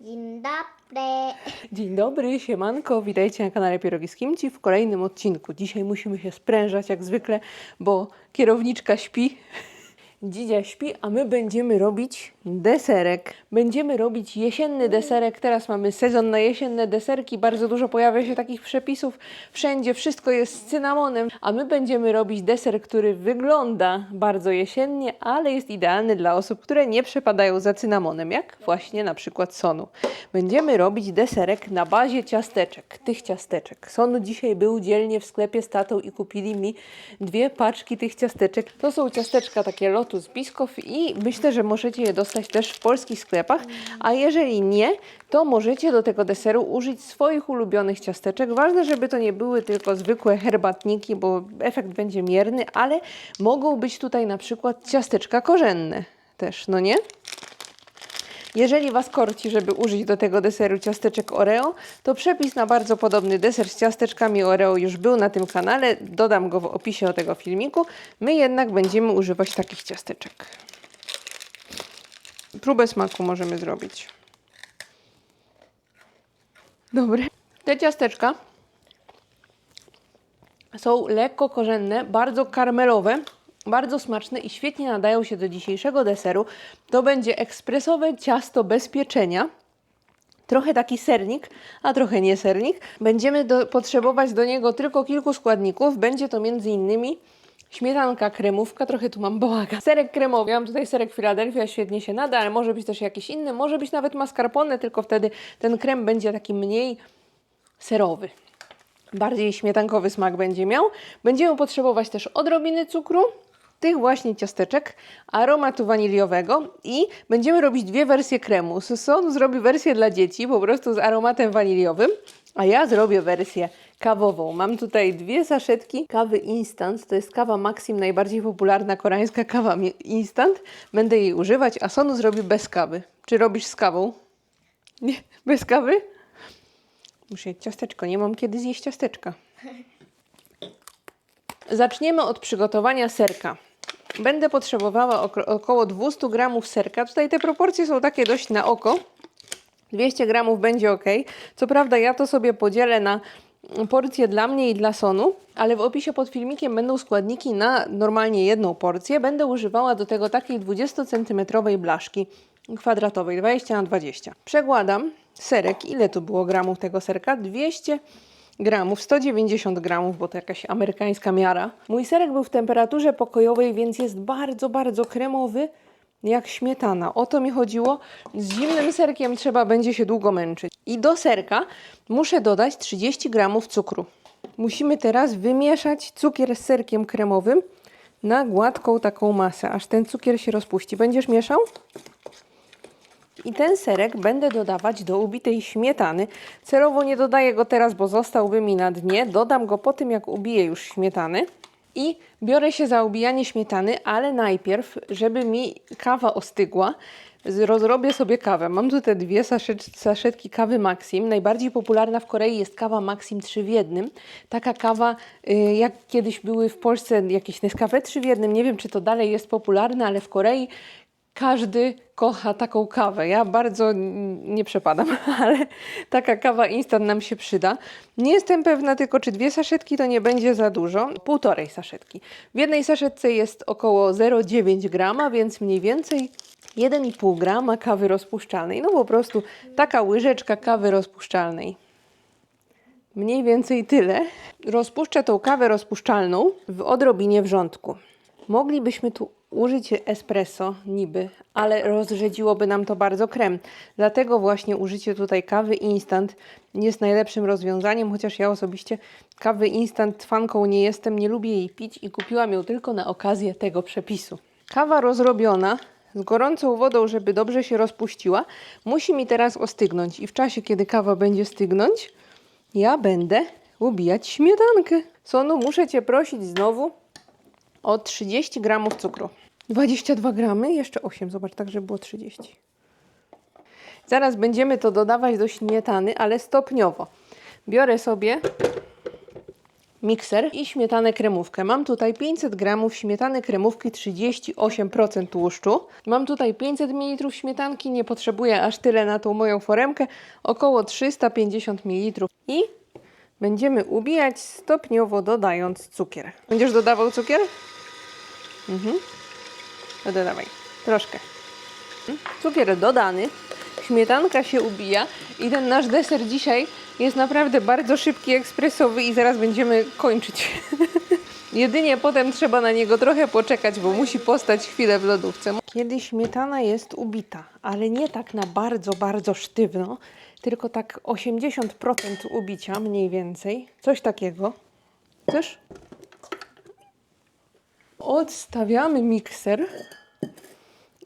Dzień dobry. Dzień dobry, siemanko, witajcie na kanale Pierogi z Kimci w kolejnym odcinku. Dzisiaj musimy się sprężać jak zwykle, bo kierowniczka śpi, Dzidzia śpi, a my będziemy robić deserek. Będziemy robić jesienny deserek. Teraz mamy sezon na jesienne deserki. Bardzo dużo pojawia się takich przepisów. Wszędzie wszystko jest z cynamonem, a my będziemy robić deser, który wygląda bardzo jesiennie, ale jest idealny dla osób, które nie przepadają za cynamonem, jak właśnie na przykład Sonu. Będziemy robić deserek na bazie ciasteczek, tych ciasteczek. Sonu dzisiaj był dzielnie w sklepie z tatą i kupili mi dwie paczki tych ciasteczek. To są ciasteczka takie Lotus Biscoff i myślę, że możecie je dostać też w polskich sklepach, a jeżeli nie, to możecie do tego deseru użyć swoich ulubionych ciasteczek. Ważne, żeby to nie były tylko zwykłe herbatniki, bo efekt będzie mierny, ale mogą być tutaj na przykład ciasteczka korzenne też, no nie? Jeżeli Was korci, żeby użyć do tego deseru ciasteczek Oreo, to przepis na bardzo podobny deser z ciasteczkami Oreo już był na tym kanale. Dodam go w opisie tego filmiku. My jednak będziemy używać takich ciasteczek. Próbę smaku możemy zrobić. Dobre. Te ciasteczka są lekko korzenne, bardzo karmelowe, bardzo smaczne i świetnie nadają się do dzisiejszego deseru. To będzie ekspresowe ciasto bez pieczenia. Trochę taki sernik, a trochę nie sernik. Będziemy do, potrzebować do niego tylko kilku składników. Będzie to m.in. śmietanka kremówka, trochę tu mam bałaga. Serek kremowy, mam tutaj serek Philadelphia, świetnie się nada, ale może być też jakiś inny, może być nawet mascarpone, tylko wtedy ten krem będzie taki mniej serowy bardziej śmietankowy smak będzie miał. Będziemy potrzebować też odrobiny cukru, tych właśnie ciasteczek, aromatu waniliowego i będziemy robić dwie wersje kremu. Son zrobi wersję dla dzieci, po prostu z aromatem waniliowym, a ja zrobię wersję kawową. Mam tutaj dwie saszetki kawy instant, to jest kawa Maxim, najbardziej popularna koreańska kawa instant. Będę jej używać, a Sonu zrobi bez kawy. Czy robisz z kawą? Nie, bez kawy? Muszę jeść ciasteczko, nie mam kiedy zjeść ciasteczka. Zaczniemy od przygotowania serka. Będę potrzebowała około 200 gramów serka. Tutaj te proporcje są takie dość na oko. 200 gramów będzie ok. Co prawda ja to sobie podzielę na porcję dla mnie i dla Sonu, ale w opisie pod filmikiem będą składniki na normalnie jedną porcję. Będę używała do tego takiej 20 cm blaszki kwadratowej, 20 na 20. Przekładam serek. Ile tu było gramów tego serka? 200 gramów, 190 gramów, bo to jakaś amerykańska miara. Mój serek był w temperaturze pokojowej, więc jest bardzo, bardzo kremowy, jak śmietana. O to mi chodziło. Z zimnym serkiem trzeba będzie się długo męczyć. I do serka muszę dodać 30 gramów cukru. Musimy teraz wymieszać cukier z serkiem kremowym na gładką taką masę, aż ten cukier się rozpuści. Będziesz mieszał? I ten serek będę dodawać do ubitej śmietany. Celowo nie dodaję go teraz, bo zostałby mi na dnie. Dodam go po tym, jak ubiję już śmietany. I biorę się za ubijanie śmietany, ale najpierw, żeby mi kawa ostygła, rozrobię sobie kawę. Mam tutaj dwie saszet, saszetki kawy Maxim. Najbardziej popularna w Korei jest kawa Maxim 3 w jednym. Taka kawa, y, jak kiedyś były w Polsce jakieś Nescafe 3 w jednym. Nie wiem, czy to dalej jest popularne, ale w Korei każdy kocha taką kawę. Ja bardzo nie przepadam, ale taka kawa instant nam się przyda. Nie jestem pewna tylko, czy dwie saszetki to nie będzie za dużo. Półtorej saszetki. W jednej saszetce jest około 0,9 grama, więc mniej więcej 1,5 grama kawy rozpuszczalnej. No po prostu taka łyżeczka kawy rozpuszczalnej. Mniej więcej tyle. Rozpuszczę tą kawę rozpuszczalną w odrobinie wrzątku. Moglibyśmy tu użyć espresso, niby, ale rozrzedziłoby nam to bardzo krem. Dlatego właśnie użycie tutaj kawy instant jest najlepszym rozwiązaniem, chociaż ja osobiście kawy instant fanką nie jestem, nie lubię jej pić i kupiłam ją tylko na okazję tego przepisu. Kawa rozrobiona z gorącą wodą, żeby dobrze się rozpuściła, musi mi teraz ostygnąć i w czasie, kiedy kawa będzie stygnąć, ja będę ubijać śmietankę. Sonu, muszę Cię prosić znowu o 30 gramów cukru. 22 gramy, jeszcze 8, zobacz, tak, żeby było 30. Zaraz będziemy to dodawać do śmietany, ale stopniowo. Biorę sobie mikser i śmietanę kremówkę. Mam tutaj 500 gramów śmietany kremówki 38% tłuszczu. Mam tutaj 500 ml śmietanki, nie potrzebuję aż tyle na tą moją foremkę, około 350 ml. I będziemy ubijać stopniowo dodając cukier. Będziesz dodawał cukier? Mhm. Dodawaj. Troszkę. Cukier dodany, śmietanka się ubija i ten nasz deser dzisiaj jest naprawdę bardzo szybki, ekspresowy i zaraz będziemy kończyć. Jedynie potem trzeba na niego trochę poczekać, bo musi postać chwilę w lodówce. Kiedy śmietana jest ubita, ale nie tak na bardzo, bardzo sztywno, tylko tak 80% ubicia mniej więcej, coś takiego. Chcesz? Odstawiamy mikser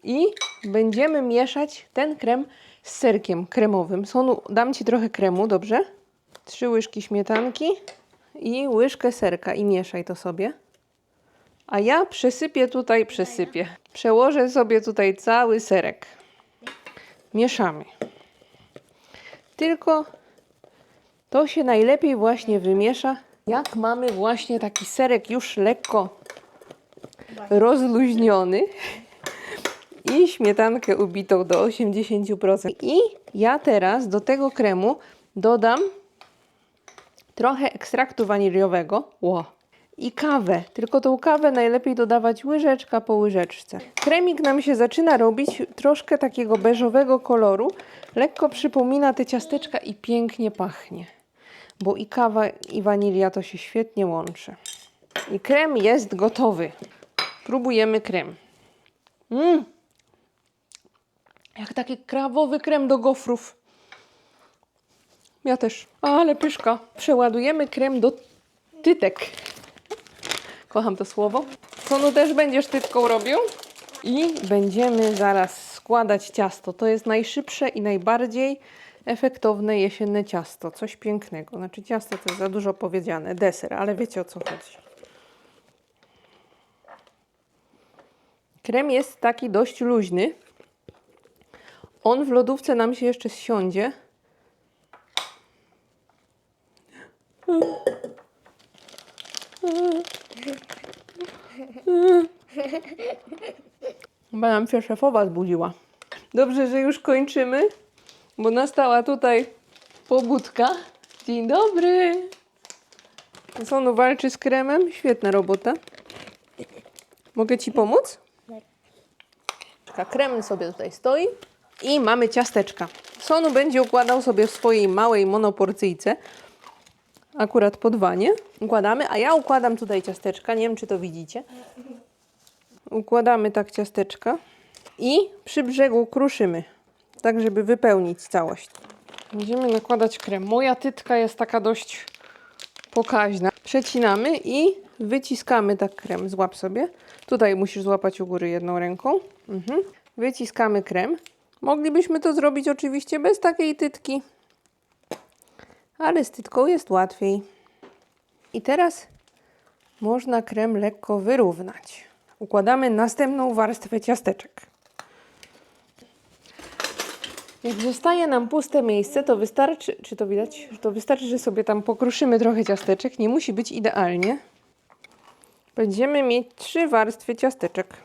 i będziemy mieszać ten krem z serkiem kremowym. Sonu, dam Ci trochę kremu, dobrze? Trzy łyżki śmietanki i łyżkę serka i mieszaj to sobie. A ja przesypię tutaj, przesypię. Przełożę sobie tutaj cały serek. Mieszamy. Tylko to się najlepiej właśnie wymiesza, jak mamy właśnie taki serek już lekko rozluźniony i śmietankę ubitą do 80%. I ja teraz do tego kremu dodam trochę ekstraktu waniliowego Ło. i kawę. Tylko tą kawę najlepiej dodawać łyżeczka po łyżeczce. Kremik nam się zaczyna robić troszkę takiego beżowego koloru. Lekko przypomina te ciasteczka i pięknie pachnie. Bo i kawa i wanilia to się świetnie łączy. I krem jest gotowy. Próbujemy krem. Mmm, jak taki krawowy krem do gofrów. Ja też. Ale pyszka. Przeładujemy krem do tytek. Kocham to słowo. Sonu też będziesz tytką robił. I będziemy zaraz składać ciasto. To jest najszybsze i najbardziej efektowne jesienne ciasto. Coś pięknego. Znaczy ciasto to jest za dużo powiedziane. Deser, ale wiecie o co chodzi. Krem jest taki dość luźny. On w lodówce nam się jeszcze zsiądzie. Chyba nam się szefowa zbudziła. Dobrze, że już kończymy, bo nastała tutaj pobudka. Dzień dobry. Sonu walczy z kremem. Świetna robota. Mogę Ci pomóc? Krem sobie tutaj stoi. I mamy ciasteczka. Sonu będzie układał sobie w swojej małej monoporcyjce. Akurat podwanie. Układamy, a ja układam tutaj ciasteczka. Nie wiem, czy to widzicie. Układamy tak ciasteczka. I przy brzegu kruszymy. Tak, żeby wypełnić całość. Będziemy nakładać krem. Moja tytka jest taka dość pokaźna. Przecinamy i wyciskamy tak krem. Złap sobie. Tutaj musisz złapać u góry jedną ręką. Mhm. Wyciskamy krem. Moglibyśmy to zrobić oczywiście bez takiej tytki, ale z tytką jest łatwiej. I teraz można krem lekko wyrównać. Układamy następną warstwę ciasteczek. Jak zostaje nam puste miejsce, to wystarczy, czy to widać? To wystarczy, że sobie tam pokruszymy trochę ciasteczek. Nie musi być idealnie. Będziemy mieć trzy warstwy ciasteczek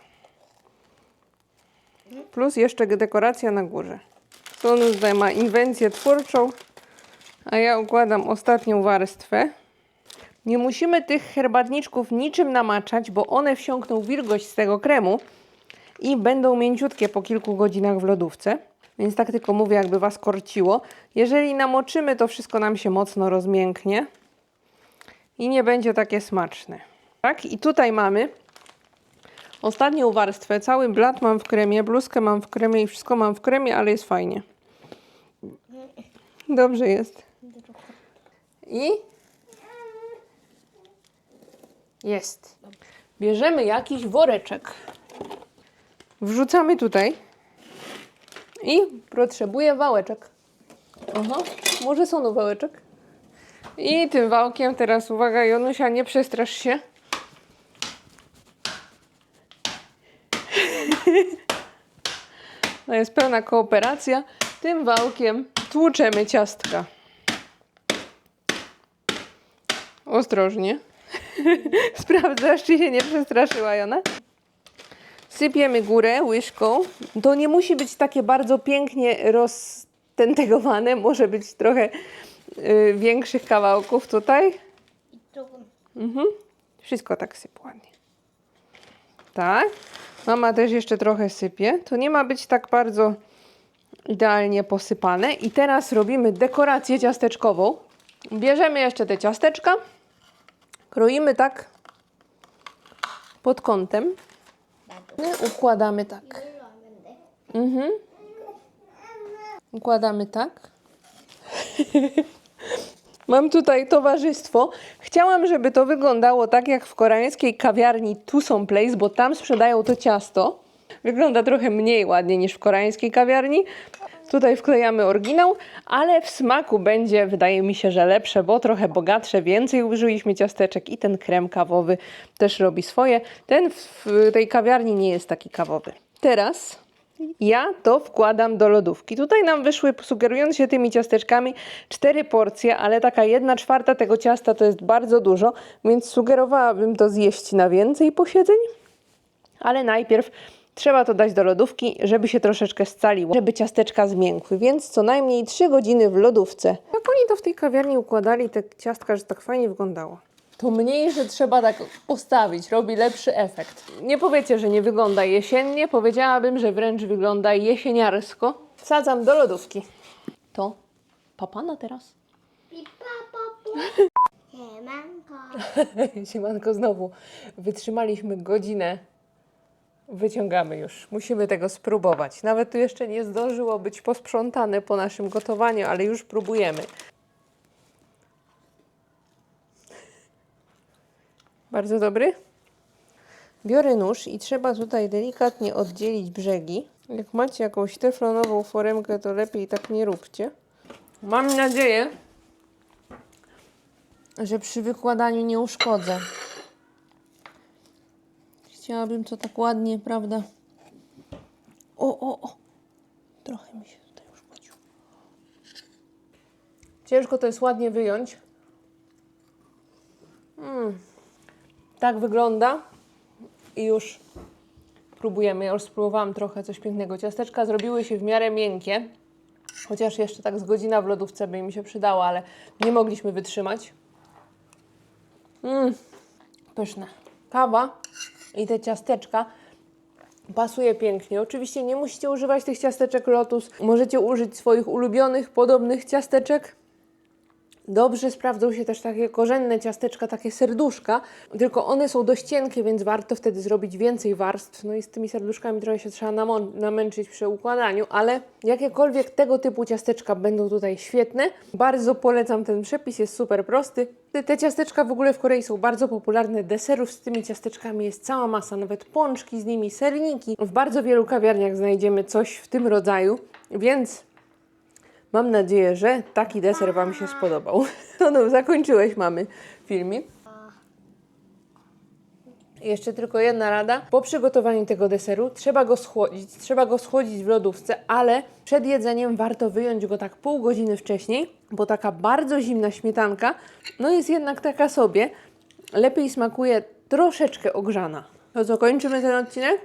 plus jeszcze dekoracja na górze. Sonu tutaj ma inwencję twórczą, a ja układam ostatnią warstwę. Nie musimy tych herbatniczków niczym namaczać, bo one wsiąkną wilgoć z tego kremu i będą mięciutkie po kilku godzinach w lodówce. Więc tak tylko mówię, jakby Was korciło. Jeżeli namoczymy, to wszystko nam się mocno rozmięknie i nie będzie takie smaczne. Tak? I tutaj mamy Ostatnią warstwę, cały blat mam w kremie, bluzkę mam w kremie i wszystko mam w kremie, ale jest fajnie. Dobrze jest. I jest. Bierzemy jakiś woreczek. Wrzucamy tutaj. I potrzebuję wałeczek. Aha, może są wałeczek. I tym wałkiem teraz uwaga Jonusia, nie przestrasz się. To jest pełna kooperacja. Tym wałkiem tłuczemy ciastka. Ostrożnie. Sprawdzasz, czy się nie przestraszyła Jona. Sypiemy górę łyżką. To nie musi być takie bardzo pięknie roztentegowane. Może być trochę y, większych kawałków tutaj. Mhm. Wszystko tak syp ładnie. Tak. Mama też jeszcze trochę sypie. To nie ma być tak bardzo idealnie posypane. I teraz robimy dekorację ciasteczkową. Bierzemy jeszcze te ciasteczka. Kroimy tak pod kątem. Układamy tak. Mhm. Układamy tak. Mam tutaj towarzystwo. Chciałam, żeby to wyglądało tak jak w koreańskiej kawiarni Tucson Place, bo tam sprzedają to ciasto. Wygląda trochę mniej ładnie niż w koreańskiej kawiarni. Tutaj wklejamy oryginał, ale w smaku będzie, wydaje mi się, że lepsze, bo trochę bogatsze, więcej użyliśmy ciasteczek i ten krem kawowy też robi swoje. Ten w tej kawiarni nie jest taki kawowy. Teraz ja to wkładam do lodówki. Tutaj nam wyszły, sugerując się tymi ciasteczkami, cztery porcje, ale taka jedna czwarta tego ciasta to jest bardzo dużo, więc sugerowałabym to zjeść na więcej posiedzeń. Ale najpierw trzeba to dać do lodówki, żeby się troszeczkę scaliło, żeby ciasteczka zmiękły, więc co najmniej 3 godziny w lodówce. Jak oni to w tej kawiarni układali, te ciastka, że tak fajnie wyglądało. To mniej, że trzeba tak ustawić, robi lepszy efekt. Nie powiecie, że nie wygląda jesiennie, powiedziałabym, że wręcz wygląda jesieniarsko. Wsadzam do lodówki. To papana teraz. Siemanko. Siemanko znowu. Wytrzymaliśmy godzinę. Wyciągamy już. Musimy tego spróbować. Nawet tu jeszcze nie zdążyło być posprzątane po naszym gotowaniu, ale już próbujemy. Bardzo dobry. Biorę nóż i trzeba tutaj delikatnie oddzielić brzegi. Jak macie jakąś teflonową foremkę, to lepiej tak nie róbcie. Mam nadzieję, że przy wykładaniu nie uszkodzę. Chciałabym to tak ładnie, prawda? O, o, o. Trochę mi się tutaj płaciło. Ciężko to jest ładnie wyjąć. Mm. Tak wygląda. I już próbujemy. Ja już spróbowałam trochę coś pięknego. Ciasteczka zrobiły się w miarę miękkie. Chociaż jeszcze tak z godzina w lodówce by mi się przydała, ale nie mogliśmy wytrzymać. Mmm, pyszne. Kawa i te ciasteczka pasuje pięknie. Oczywiście nie musicie używać tych ciasteczek Lotus. Możecie użyć swoich ulubionych, podobnych ciasteczek. Dobrze sprawdzą się też takie korzenne ciasteczka, takie serduszka, tylko one są dość cienkie, więc warto wtedy zrobić więcej warstw. No i z tymi serduszkami trochę się trzeba namęczyć przy układaniu, ale jakiekolwiek tego typu ciasteczka będą tutaj świetne. Bardzo polecam ten przepis, jest super prosty. Te, te ciasteczka w ogóle w Korei są bardzo popularne. Deserów z tymi ciasteczkami jest cała masa, nawet pączki z nimi, serniki. W bardzo wielu kawiarniach znajdziemy coś w tym rodzaju, więc Mam nadzieję, że taki deser Wam się spodobał. No, no zakończyłeś, mamy filmik. Jeszcze tylko jedna rada. Po przygotowaniu tego deseru trzeba go schłodzić. Trzeba go schłodzić w lodówce, ale przed jedzeniem warto wyjąć go tak pół godziny wcześniej, bo taka bardzo zimna śmietanka, no jest jednak taka sobie. Lepiej smakuje troszeczkę ogrzana. To co, kończymy ten odcinek?